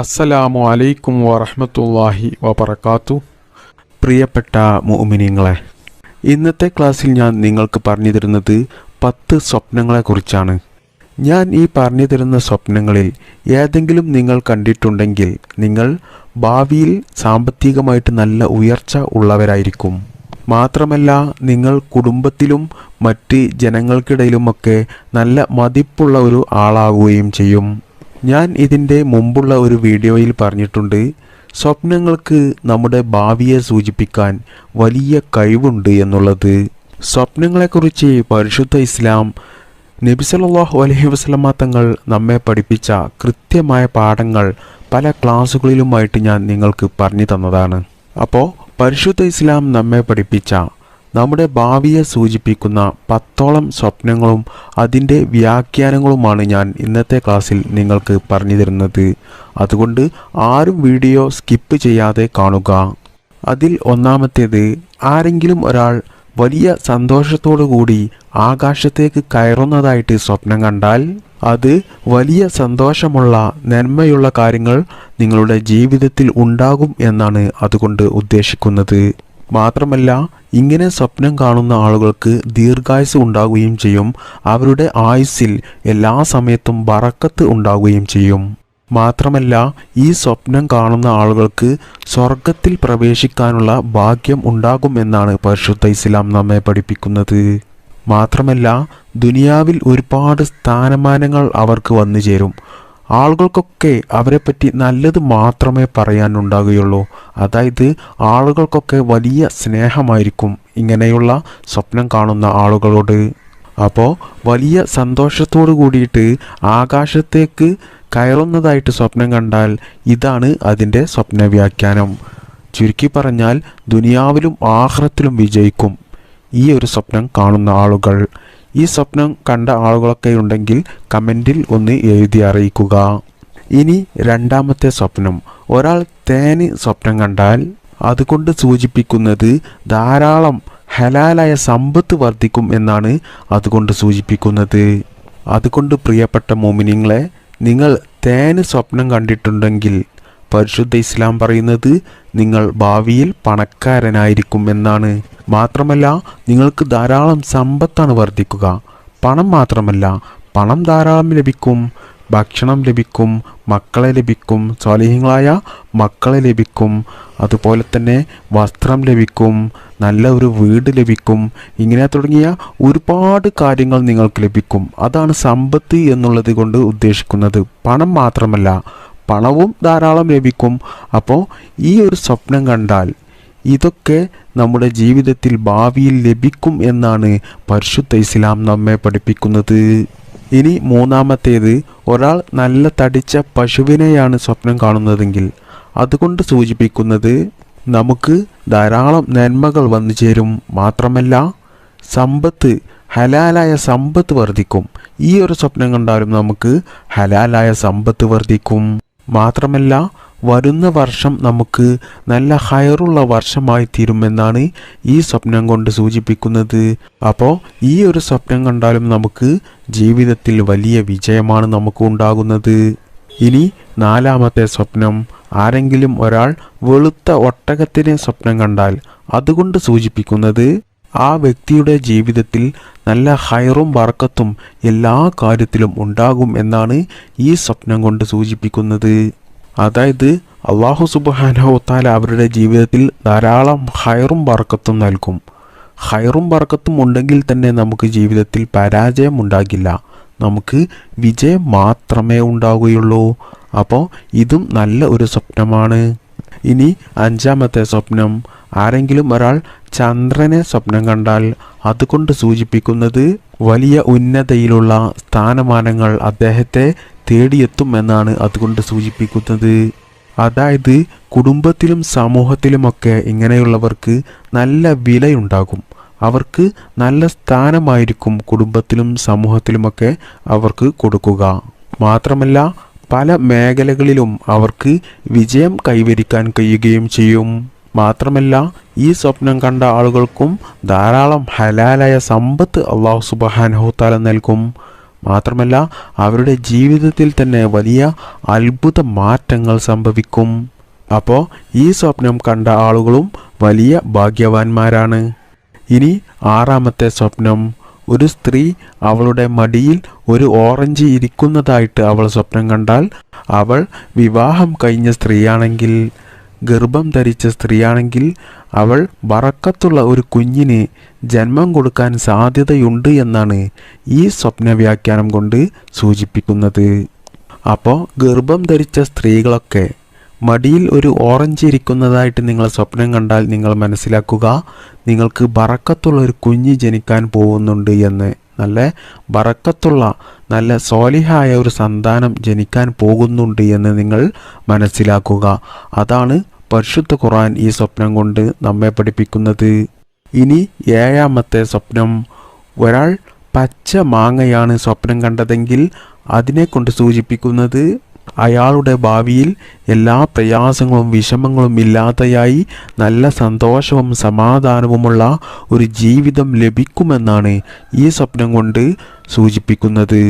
അസ്സലാമു അലൈക്കും വറഹ്മത്തുള്ളാഹി വബർക്കാത്തു പ്രിയപ്പെട്ട മുഅ്മിനീങ്ങളെ ഇന്നത്തെ ക്ലാസ്സിൽ ഞാൻ നിങ്ങൾക്ക് പറഞ്ഞു തരുന്നത് പത്ത് സ്വപ്നങ്ങളെക്കുറിച്ചാണ്. ഞാൻ ഈ പറഞ്ഞു തരുന്ന സ്വപ്നങ്ങളിൽ ഏതെങ്കിലും നിങ്ങൾ കണ്ടിട്ടുണ്ടെങ്കിൽ നിങ്ങൾ ഭാവിയിൽ സാമ്പത്തികമായിട്ട് നല്ല ഉയർച്ച ഉള്ളവരായിരിക്കും. മാത്രമല്ല നിങ്ങൾ കുടുംബത്തിലും മറ്റ് ജനങ്ങൾക്കിടയിലുമൊക്കെ നല്ല മതിപ്പുള്ള ഒരു ആളാകുകയും ചെയ്യും. ഞാൻ ഇതിന്റെ മുമ്പുള്ള ഒരു വീഡിയോയിൽ പറഞ്ഞിട്ടുണ്ട് സ്വപ്നങ്ങൾക്ക് നമ്മുടെ ഭാവിയെ സൂചിപ്പിക്കാൻ വലിയ കഴിവുണ്ട് എന്നുള്ളത്. സ്വപ്നങ്ങളെക്കുറിച്ച് പരിശുദ്ധ ഇസ്ലാം നബിസലാഹു അലഹി വസ്ലമ തങ്ങൾ നമ്മെ പഠിപ്പിച്ച കൃത്യമായ പാഠങ്ങൾ പല ക്ലാസ്സുകളിലുമായിട്ട് ഞാൻ നിങ്ങൾക്ക് പറഞ്ഞു തന്നതാണ്. അപ്പോൾ പരിശുദ്ധ ഇസ്ലാം നമ്മെ പഠിപ്പിച്ച നമ്മുടെ ഭാവിയെ സൂചിപ്പിക്കുന്ന പത്തോളം സ്വപ്നങ്ങളും അതിന്റെ വ്യാഖ്യാനങ്ങളുമാണ് ഞാൻ ഇന്നത്തെ ക്ലാസ്സിൽ നിങ്ങൾക്ക് പറഞ്ഞു തരുന്നത്. അതുകൊണ്ട് ആരും വീഡിയോ സ്കിപ്പ് ചെയ്യാതെ കാണുക. അതിൽ ഒന്നാമത്തേത് ആരെങ്കിലും ഒരാൾ വലിയ സന്തോഷത്തോടു കൂടി ആകാശത്തേക്ക് കയറുന്നതായിട്ട് സ്വപ്നം കണ്ടാൽ അത് വലിയ സന്തോഷമുള്ള നന്മയുള്ള കാര്യങ്ങൾ നിങ്ങളുടെ ജീവിതത്തിൽ ഉണ്ടാകും എന്നാണ് അതുകൊണ്ട് ഉദ്ദേശിക്കുന്നത്. മാത്രമല്ല ഇങ്ങനെ സ്വപ്നം കാണുന്ന ആളുകൾക്ക് ദീർഘായുസ് ഉണ്ടാകുകയും ചെയ്യും. അവരുടെ ആയുസ്സിൽ എല്ലാ സമയത്തും ബറക്കത്ത് ഉണ്ടാകുകയും ചെയ്യും. മാത്രമല്ല ഈ സ്വപ്നം കാണുന്ന ആളുകൾക്ക് സ്വർഗത്തിൽ പ്രവേശിക്കാനുള്ള ഭാഗ്യം ഉണ്ടാകും എന്നാണ് പരിശുദ്ധ ഇസ്ലാം നമ്മെ പഠിപ്പിക്കുന്നത്. മാത്രമല്ല ദുനിയാവിൽ ഒരുപാട് സ്ഥാനമാനങ്ങൾ അവർക്ക് വന്നു ചേരും ആളുകൾക്കൊക്കെ അവരെപ്പറ്റി നല്ലത് മാത്രമേ പറയാനുണ്ടാകുകയുള്ളൂ. അതായത് ആളുകൾക്കൊക്കെ വലിയ സ്നേഹമായിരിക്കും ഇങ്ങനെയുള്ള സ്വപ്നം കാണുന്ന ആളുകളോട്. അപ്പോൾ വലിയ സന്തോഷത്തോടു കൂടിയിട്ട് ആകാശത്തേക്ക് കയറുന്നതായിട്ട് സ്വപ്നം കണ്ടാൽ ഇതാണ് അതിന്റെ സ്വപ്ന വ്യാഖ്യാനം ചുരുക്കി പറഞ്ഞാൽ ദുനിയാവിലും ആഹ്റത്തിലും വിജയിക്കും ഈ ഒരു സ്വപ്നം കാണുന്ന ആളുകൾ. ഈ സ്വപ്നം കണ്ട ആളുകളൊക്കെ ഉണ്ടെങ്കിൽ കമന്റിൽ ഒന്ന് എഴുതി അറിയിക്കുക. ഇനി രണ്ടാമത്തെ സ്വപ്നം. ഒരാൾ തേന് സ്വപ്നം കണ്ടാൽ അതുകൊണ്ട് സൂചിപ്പിക്കുന്നത് ധാരാളം ഹലാലായ സമ്പത്ത് വർദ്ധിക്കും എന്നാണ് അതുകൊണ്ട് സൂചിപ്പിക്കുന്നത്. അതുകൊണ്ട് പ്രിയപ്പെട്ട മോമിനിങ്ങളെ നിങ്ങൾ തേന് സ്വപ്നം കണ്ടിട്ടുണ്ടെങ്കിൽ പരിശുദ്ധ ഇസ്ലാം പറയുന്നത് നിങ്ങൾ ഭാവിയിൽ പണക്കാരനായിരിക്കും എന്നാണ്. മാത്രമല്ല നിങ്ങൾക്ക് ധാരാളം സമ്പത്താണ് വർദ്ധിക്കുക. പണം മാത്രമല്ല പണം ധാരാളം ലഭിക്കും ഭക്ഷണം ലഭിക്കും മക്കളെ ലഭിക്കും സ്വാലിഹ്യങ്ങളായ മക്കളെ ലഭിക്കും അതുപോലെ തന്നെ വസ്ത്രം ലഭിക്കും നല്ല ഒരു വീട് ലഭിക്കും ഇങ്ങനെ തുടങ്ങിയ ഒരുപാട് കാര്യങ്ങൾ നിങ്ങൾക്ക് ലഭിക്കും. അതാണ് സമ്പത്ത് എന്നുള്ളത് കൊണ്ട് ഉദ്ദേശിക്കുന്നത്. പണം മാത്രമല്ല പണവും ധാരാളം ലഭിക്കും. അപ്പോൾ ഈ ഒരു സ്വപ്നം കണ്ടാൽ ഇതൊക്കെ നമ്മുടെ ജീവിതത്തിൽ ഭാവിയിൽ ലഭിക്കും എന്നാണ് പരിശുദ്ധ ഇസ്ലാം നമ്മെ പഠിപ്പിക്കുന്നത്. ഇനി മൂന്നാമത്തേത് ഒരാൾ നല്ല തടിച്ച പശുവിനെയാണ് സ്വപ്നം കാണുന്നതെങ്കിൽ. അതുകൊണ്ട് സൂചിപ്പിക്കുന്നത് നമുക്ക് ധാരാളം നന്മകൾ വന്നു ചേരും. മാത്രമല്ല സമ്പത്ത് ഹലാലായ സമ്പത്ത് വർദ്ധിക്കും. ഈ ഒരു സ്വപ്നം കണ്ടാലും നമുക്ക് ഹലാലായ സമ്പത്ത് വർദ്ധിക്കും. മാത്രമല്ല വരുന്ന വർഷം നമുക്ക് നല്ല ഹയറുള്ള വർഷമായി തീരുമെന്നാണ് ഈ സ്വപ്നം കൊണ്ട് സൂചിപ്പിക്കുന്നത്. അപ്പോൾ ഈ ഒരു സ്വപ്നം കണ്ടാലും നമുക്ക് ജീവിതത്തിൽ വലിയ വിജയമാണ് നമുക്ക് ഉണ്ടാകുന്നത്. ഇനി നാലാമത്തെ സ്വപ്നം ആരെങ്കിലും ഒരാൾ വെളുത്ത ഒട്ടകത്തിനെ സ്വപ്നം കണ്ടാൽ അതുകൊണ്ട് സൂചിപ്പിക്കുന്നത് ആ വ്യക്തിയുടെ ജീവിതത്തിൽ നല്ല ഹൈറും വർക്കത്തും എല്ലാ കാര്യത്തിലും ഉണ്ടാകും എന്നാണ് ഈ സ്വപ്നം കൊണ്ട് സൂചിപ്പിക്കുന്നത്. അതായത് അള്ളാഹു സുബാനഹുത്താല അവരുടെ ജീവിതത്തിൽ ധാരാളം ഹൈറും വറക്കത്തും നൽകും. ഹൈറും വറക്കത്തും ഉണ്ടെങ്കിൽ തന്നെ നമുക്ക് ജീവിതത്തിൽ പരാജയം ഉണ്ടാകില്ല. നമുക്ക് വിജയം മാത്രമേ ഉണ്ടാവുകയുള്ളൂ. അപ്പോൾ ഇതും നല്ല ഒരു സ്വപ്നമാണ്. ഇനി അഞ്ചാമത്തെ സ്വപ്നം. ആരെങ്കിലും ഒരാൾ ചന്ദ്രനെ സ്വപ്നം കണ്ടാൽ അതുകൊണ്ട് സൂചിപ്പിക്കുന്നത് വലിയ ഉന്നതയിലുള്ള സ്ഥാനമാനങ്ങൾ അദ്ദേഹത്തെ തേടിയെത്തും എന്നാണ് അതുകൊണ്ട് സൂചിപ്പിക്കുന്നത്. അതായത് കുടുംബത്തിലും സമൂഹത്തിലുമൊക്കെ ഇങ്ങനെയുള്ളവർക്ക് നല്ല വിലയുണ്ടാകും. അവർക്ക് നല്ല സ്ഥാനമായിരിക്കും കുടുംബത്തിലും സമൂഹത്തിലുമൊക്കെ അവർക്ക് കൊടുക്കുക. മാത്രമല്ല പല മേഖലകളിലും അവർക്ക് വിജയം കൈവരിക്കാൻ കഴിയുകയും ചെയ്യും. മാത്രമല്ല ഈ സ്വപ്നം കണ്ട ആളുകൾക്കും ധാരാളം ഹലാലായ സമ്പത്ത് അള്ളാഹു സുബഹാനഹുത്താല നൽകും. മാത്രമല്ല അവരുടെ ജീവിതത്തിൽ തന്നെ വലിയ അത്ഭുത മാറ്റങ്ങൾ സംഭവിക്കും. അപ്പോൾ ഈ സ്വപ്നം കണ്ട ആളുകളും വലിയ ഭാഗ്യവാന്മാരാണ്. ഇനി ആറാമത്തെ സ്വപ്നം. ഒരു സ്ത്രീ അവളുടെ മടിയിൽ ഒരു ഓറഞ്ച് ഇരിക്കുന്നതായിട്ട് അവൾ സ്വപ്നം കണ്ടാൽ അവൾ വിവാഹം കഴിഞ്ഞ സ്ത്രീയാണെങ്കിൽ. ഗർഭം ധരിച്ച സ്ത്രീയാണെങ്കിൽ അവൾ വറക്കത്തുള്ള ഒരു കുഞ്ഞിന് ജന്മം കൊടുക്കാൻ സാധ്യതയുണ്ട് എന്നാണ് ഈ സ്വപ്ന വ്യാഖ്യാനം കൊണ്ട് സൂചിപ്പിക്കുന്നത്. അപ്പോൾ ഗർഭം ധരിച്ച സ്ത്രീകളൊക്കെ മടിയിൽ ഒരു ഓറഞ്ച് ഇരിക്കുന്നതായിട്ട് നിങ്ങൾ സ്വപ്നം കണ്ടാൽ നിങ്ങൾ മനസ്സിലാക്കുക നിങ്ങൾക്ക് ബറക്കത്തുള്ള ഒരു കുഞ്ഞ് ജനിക്കാൻ പോകുന്നുണ്ട് എന്ന്. നല്ല ബറക്കത്തുള്ള നല്ല സോലിഹായ ഒരു സന്താനം ജനിക്കാൻ പോകുന്നുണ്ട് എന്ന് നിങ്ങൾ മനസ്സിലാക്കുക. അതാണ് പരിശുദ്ധ ഖുറാൻ ഈ സ്വപ്നം കൊണ്ട് നമ്മെ പഠിപ്പിക്കുന്നത്. ഇനി ഏഴാമത്തെ സ്വപ്നം. ഒരാൾ പച്ച മാങ്ങയാണ് സ്വപ്നം കണ്ടതെങ്കിൽ അതിനെ കൊണ്ട് സൂചിപ്പിക്കുന്നത് അയാളുടെ ഭാവിയിൽ എല്ലാ പ്രയാസങ്ങളും വിഷമങ്ങളും ഇല്ലാതെയായി നല്ല സന്തോഷവും സമാധാനവുമുള്ള ഒരു ജീവിതം ലഭിക്കുമെന്നാണ് ഈ സ്വപ്നം കൊണ്ട് സൂചിപ്പിക്കുന്നത്.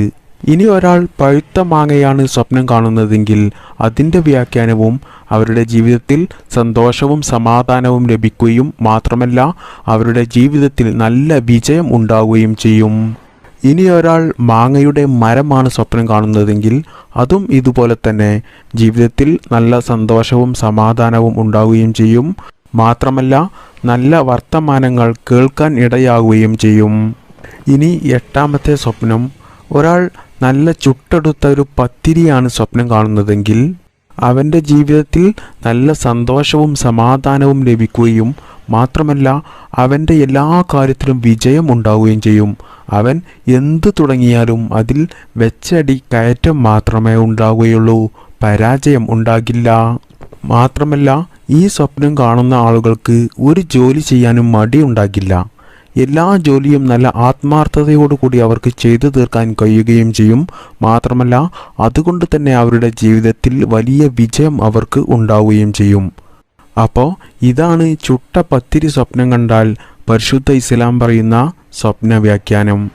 ഇനി ഒരാൾ പഴുത്ത മാങ്ങയാണ് സ്വപ്നം കാണുന്നതെങ്കിൽ അതിന്റെ വ്യാഖ്യാനവും അവരുടെ ജീവിതത്തിൽ സന്തോഷവും സമാധാനവും ലഭിക്കുകയും മാത്രമല്ല അവരുടെ ജീവിതത്തിൽ നല്ല വിജയം ഉണ്ടാവുകയും ചെയ്യും. ഇനി ഒരാൾ മാങ്ങയുടെ മരമാണ് സ്വപ്നം കാണുന്നതെങ്കിൽ അതും ഇതുപോലെ തന്നെ ജീവിതത്തിൽ നല്ല സന്തോഷവും സമാധാനവും ഉണ്ടാവുകയും ചെയ്യും. മാത്രമല്ല നല്ല വർത്തമാനങ്ങൾ കേൾക്കാൻ ഇടയാവുകയും ചെയ്യും. ഇനി എട്ടാമത്തെ സ്വപ്നം. ഒരാൾ നല്ല ചുട്ടെടുത്ത ഒരു പത്തിരിയാണ് സ്വപ്നം കാണുന്നതെങ്കിൽ അവന്റെ ജീവിതത്തിൽ നല്ല സന്തോഷവും സമാധാനവും ലഭിക്കുകയും മാത്രമല്ല അവന്റെ എല്ലാ കാര്യത്തിലും വിജയം ഉണ്ടാവുകയും ചെയ്യും. അവൻ എന്തു തുടങ്ങിയാലും അതിൽ വെച്ചടി കയറ്റം മാത്രമേ ഉണ്ടാവുകയുള്ളൂ. പരാജയം ഉണ്ടാകില്ല. മാത്രമല്ല ഈ സ്വപ്നം കാണുന്ന ആളുകൾക്ക് ഒരു ജോലി ചെയ്യാനും മടിയുണ്ടാകില്ല. എല്ലാ ജോലിയും നല്ല ആത്മാർത്ഥതയോടുകൂടി അവർക്ക് ചെയ്തു തീർക്കാൻ കഴിയുകയും ചെയ്യും. മാത്രമല്ല അതുകൊണ്ട് തന്നെ അവരുടെ ജീവിതത്തിൽ വലിയ വിജയം അവർക്ക് ഉണ്ടാവുകയും ചെയ്യും. അപ്പോൾ ഇതാണ് ചുട്ട പത്തിരി സ്വപ്നം കണ്ടാൽ പരിശുദ്ധ ഇസ്ലാം പറയുന്ന സ്വപ്ന വ്യാഖ്യാനം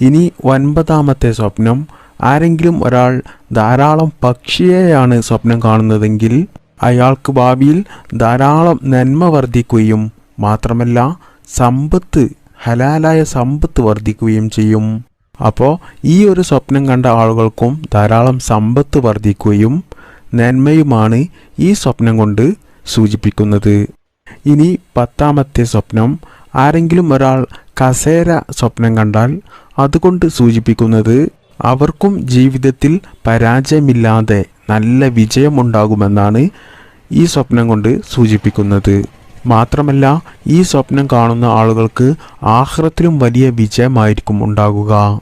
ഇനി ഒൻപതാമത്തെ സ്വപ്നം. ആരെങ്കിലും ഒരാൾ ധാരാളം പക്ഷിയെയാണ് സ്വപ്നം കാണുന്നതെങ്കിൽ അയാൾക്ക് ഭാവിയിൽ ധാരാളം നന്മ വർദ്ധിക്കുകയും മാത്രമല്ല സമ്പത്ത് ഹലാലായ സമ്പത്ത് വർദ്ധിക്കുകയും ചെയ്യും. അപ്പോൾ ഈ ഒരു സ്വപ്നം കണ്ട ആളുകൾക്കും ധാരാളം സമ്പത്ത് വർദ്ധിക്കുകയും നന്മയുമാണ് ഈ സ്വപ്നം കൊണ്ട് സൂചിപ്പിക്കുന്നത്. ഇനി പത്താമത്തെ സ്വപ്നം ആരെങ്കിലും ഒരാൾ കസേര സ്വപ്നം കണ്ടാൽ അതുകൊണ്ട് സൂചിപ്പിക്കുന്നത് അവർക്കും ജീവിതത്തിൽ പരാജയമില്ലാതെ നല്ല വിജയമുണ്ടാകുമെന്നാണ് ഈ സ്വപ്നം കൊണ്ട് സൂചിപ്പിക്കുന്നത്. മാത്രമല്ല ഈ സ്വപ്നം കാണുന്ന ആളുകൾക്ക് ആഹ്റത്തിലും വലിയ വിജയമായിരിക്കും ഉണ്ടാകുക.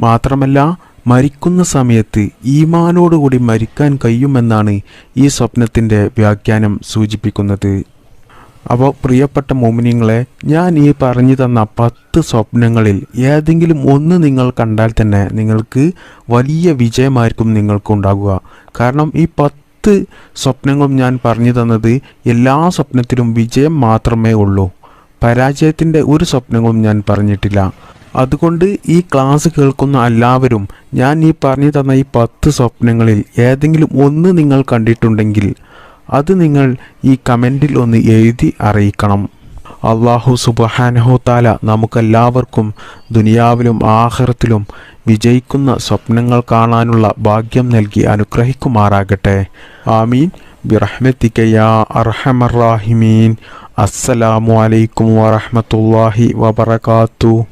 മാത്രമല്ല മരിക്കുന്ന സമയത്ത് ഈമാനോടുകൂടി മരിക്കാൻ കഴിയുമെന്നാണ് ഈ സ്വപ്നത്തിന്റെ വ്യാഖ്യാനം സൂചിപ്പിക്കുന്നത്. അപ്പോൾ പ്രിയപ്പെട്ട മോമിനിങ്ങളെ ഞാൻ ഈ പറഞ്ഞു തന്ന പത്ത് സ്വപ്നങ്ങളിൽ ഏതെങ്കിലും ഒന്ന് നിങ്ങൾ കണ്ടാൽ തന്നെ നിങ്ങൾക്ക് വലിയ വിജയമായിരിക്കും നിങ്ങൾക്ക് ഉണ്ടാകുക. കാരണം ഈ പത്ത് സ്വപ്നങ്ങളും ഞാൻ പറഞ്ഞു തന്നത് എല്ലാ സ്വപ്നത്തിലും വിജയം മാത്രമേ ഉള്ളൂ. പരാജയത്തിന്റെ ഒരു സ്വപ്നങ്ങളും ഞാൻ പറഞ്ഞിട്ടില്ല. അതുകൊണ്ട് ഈ ക്ലാസ് കേൾക്കുന്ന എല്ലാവരും ഞാൻ ഈ പറഞ്ഞു തന്ന ഈ പത്ത് സ്വപ്നങ്ങളിൽ ഏതെങ്കിലും ഒന്ന് നിങ്ങൾ കണ്ടിട്ടുണ്ടെങ്കിൽ അത് നിങ്ങൾ ഈ കമന്റിൽ ഒന്ന് എഴുതി അറിയിക്കണം. അള്ളാഹു സുബഹാനഹു താല നമുക്കെല്ലാവർക്കും ദുനിയാവിലും ആഹാരത്തിലും വിജയിക്കുന്ന സ്വപ്നങ്ങൾ കാണാനുള്ള ഭാഗ്യം നൽകി അനുഗ്രഹിക്കുമാറാകട്ടെ. ആമീൻ. ബിറഹ്മത്തിക്കയാ അർഹമറാഹിമീൻ അസ്സലാമു അലൈക്കും വറഹമത്തല്ലാഹി വബർക്കാത്തു